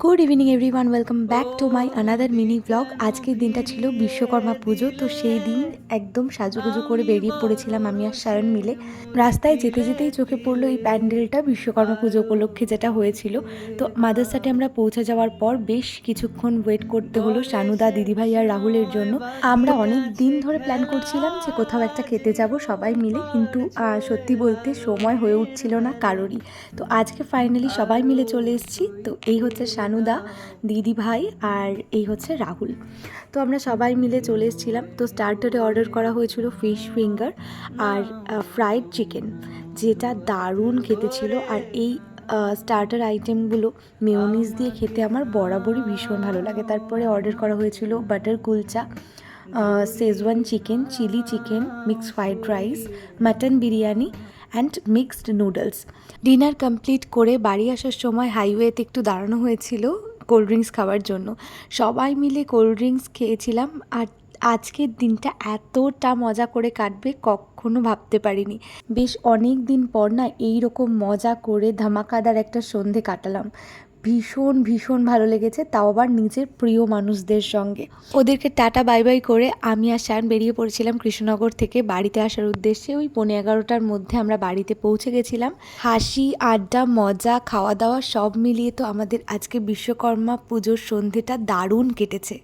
Good evening everyone welcome back to my another mini blog আজকের দিনটা ছিল বিশ্বকর্মা পুজো, তো সেই দিন একদম সাজুগুজু করে বেরিয়ে পড়েছিলাম আমি আর সায়ন মিলে। রাস্তায় যেতে যেতেই চোখে পড়ল এই প্যান্ডেলটা বিশ্বকর্মা পুজো উপলক্ষে যেটা হয়েছিল। তো মাদারসাটে আমরা পৌঁছে যাওয়ার পর বেশ কিছুক্ষণ ওয়েট করতে হলো শানুদা, দিদিভাই আর রাহুলের জন্য। আমরা অনেক দিন ধরে প্ল্যান করছিলাম যে কোথাও একটা খেতে যাব সবাই মিলে, কিন্তু সত্যি বলতে সময় হয়ে উঠছিল না কারোরই। তো আজকে ফাইনালি সবাই মিলে চলে এসেছি। তো এই হচ্ছে শানুদা দিদি ভাই আর এই হচ্ছে রাহুল। তো আমরা সবাই মিলে চলে এসেছিলাম। তো স্টার্টারে অর্ডার করা হয়েছিল ফিশ ফিঙ্গার আর ফ্রাইড চিকেন যেটা দারুণ খেতে ছিল। আর এই স্টার্টার আইটেমগুলো মেয়োনিজ দিয়ে খেতে আমার বরাবরই ভীষণ ভালো লাগে। তারপরে অর্ডার করা হয়েছিল butter kulcha schezwan chicken chilli chicken mixed fried rice mutton biryani and mixed noodles dinner complete করে বাড়ি আসার সময় হাইওয়েতে একটু দাঁড়ানো হয়েছিল কোল্ড ড্রিঙ্কস খাওয়ার জন্য। সবাই মিলে কোল্ড ড্রিঙ্কস খেয়েছিলাম আর আজকের দিনটা এতটা মজা করে কাটবে কখনো ভাবতে পারিনি। বেশ অনেক দিন পর না এই রকম মজা করে ধামাকাদার একটা সন্ধে কাটালাম। ভীষণ ভীষণ ভালো লেগেছে। তাও আবার নিজের প্রিয় মানুষদের সঙ্গে। ওদেরকে টাটা বাই বাই করে আমি আর শায়ন বেরিয়ে পড়েছিলাম কৃষ্ণনগর থেকে বাড়িতে আসার উদ্দেশ্যে। ওই পনেরো এগারোটার মধ্যে আমরা বাড়িতে পৌঁছে গেছিলাম। হাসি, আড্ডা, মজা, খাওয়া দাওয়া সব মিলিয়ে তো আমাদের আজকে বিশ্বকর্মা পুজোর সন্ধেটা দারুণ কেটেছে।